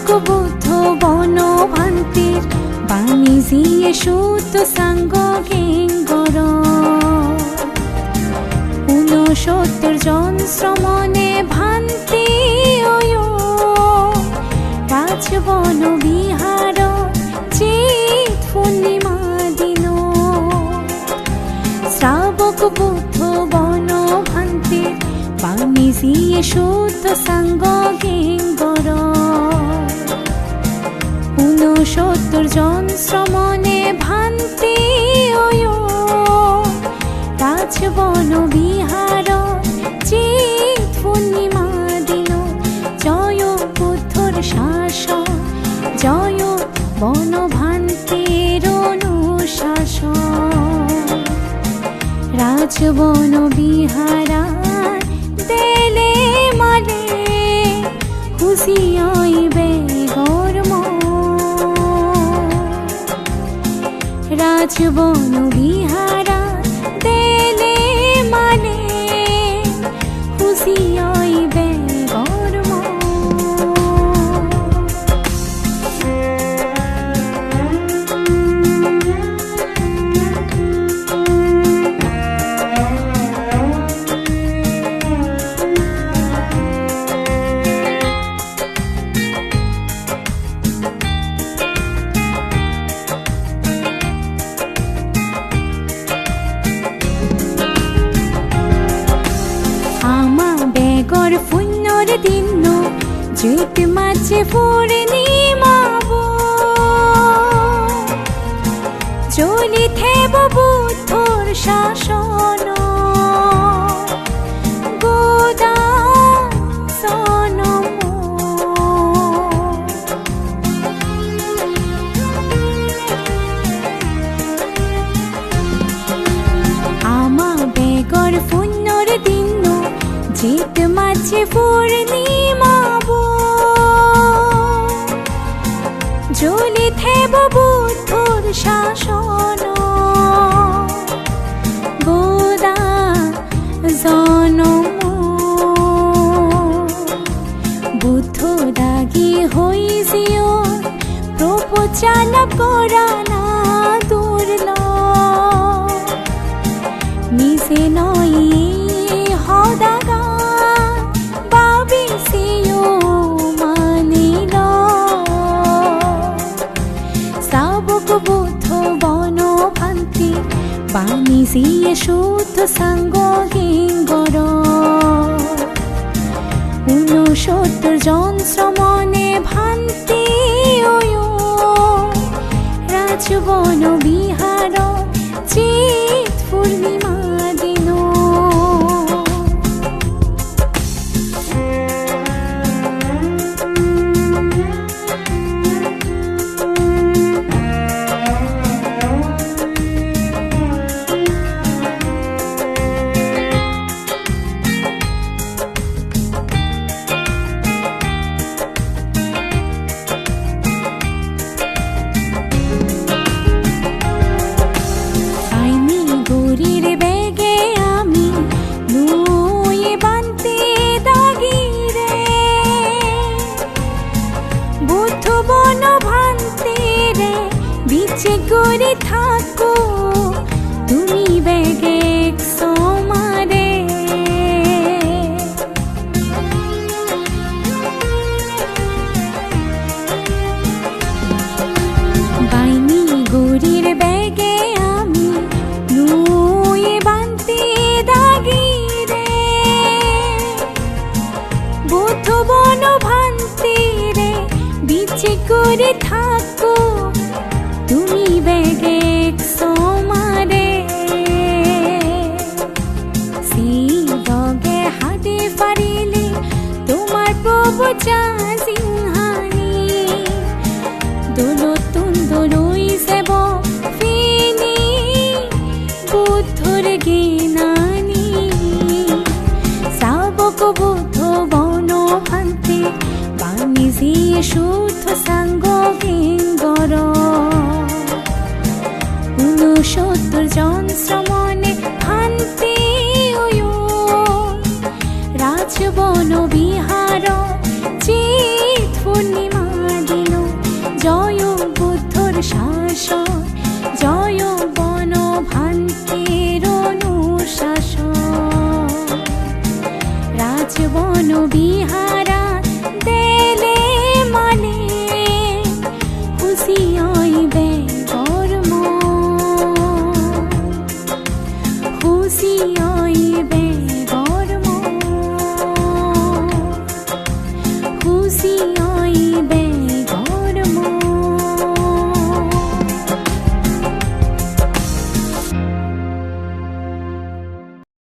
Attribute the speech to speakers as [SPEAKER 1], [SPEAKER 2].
[SPEAKER 1] যোগবুদ্ধ বন ভান্তির বাণী জিয়ে সুত সাঙ্গ গেঙ্গর ঊনসত্তর জন শ্রমণে ভান্তি রাজবন বিহার চিত পূর্ণিমা দিন। শ্রাবক বুদ্ধ বন ভান্তির বাণী জিয়ে সুত সাঙ্গ গেঙ্গর ঊনসত্তর জন শ্রমণে ভান্তি রাজবন বিহার, চিত পূর্ণিমা দিন, জয় বুদ্ধর শাসন জয় বন ভান্তির অনুশাসন রাজবন বিহারা, দেলে মালে খুশি রাজবন বিহারা দেলে জৈত মাঝে পূর্ণিমাব চলি থেব বুদ্ধর শাসন। গোদা আমা বেগর পুণ্যর দিন জিত মাঝে পূর্ণিমাব জ্বলি থেব বুদ্ধর শাসন। গোদা জনম। বুদ্ধ দাগি হই জিও প্রপচাল করা না দুর্লভ মিশে বাণী সিয়ে শুদ্ধ সাঙ্গ কিঙ্কর উনসত্তর জন শ্রমণে ভান্তি রাজবন বিচে করে থাকো। তুমি বেগে সমারে বাইনি গরির ব্যাগে আমি নুয়ে বানতে দাগিরে বুদ্ধ বন ভান্তে রে, বিচে করে থাকো শাবক বুদ্ধ বন ভান্তে বাণী জিয়ে শুদ্ধ সাঙ্গ কিঙ্কর ঊনসত্তর জন শ্রমণে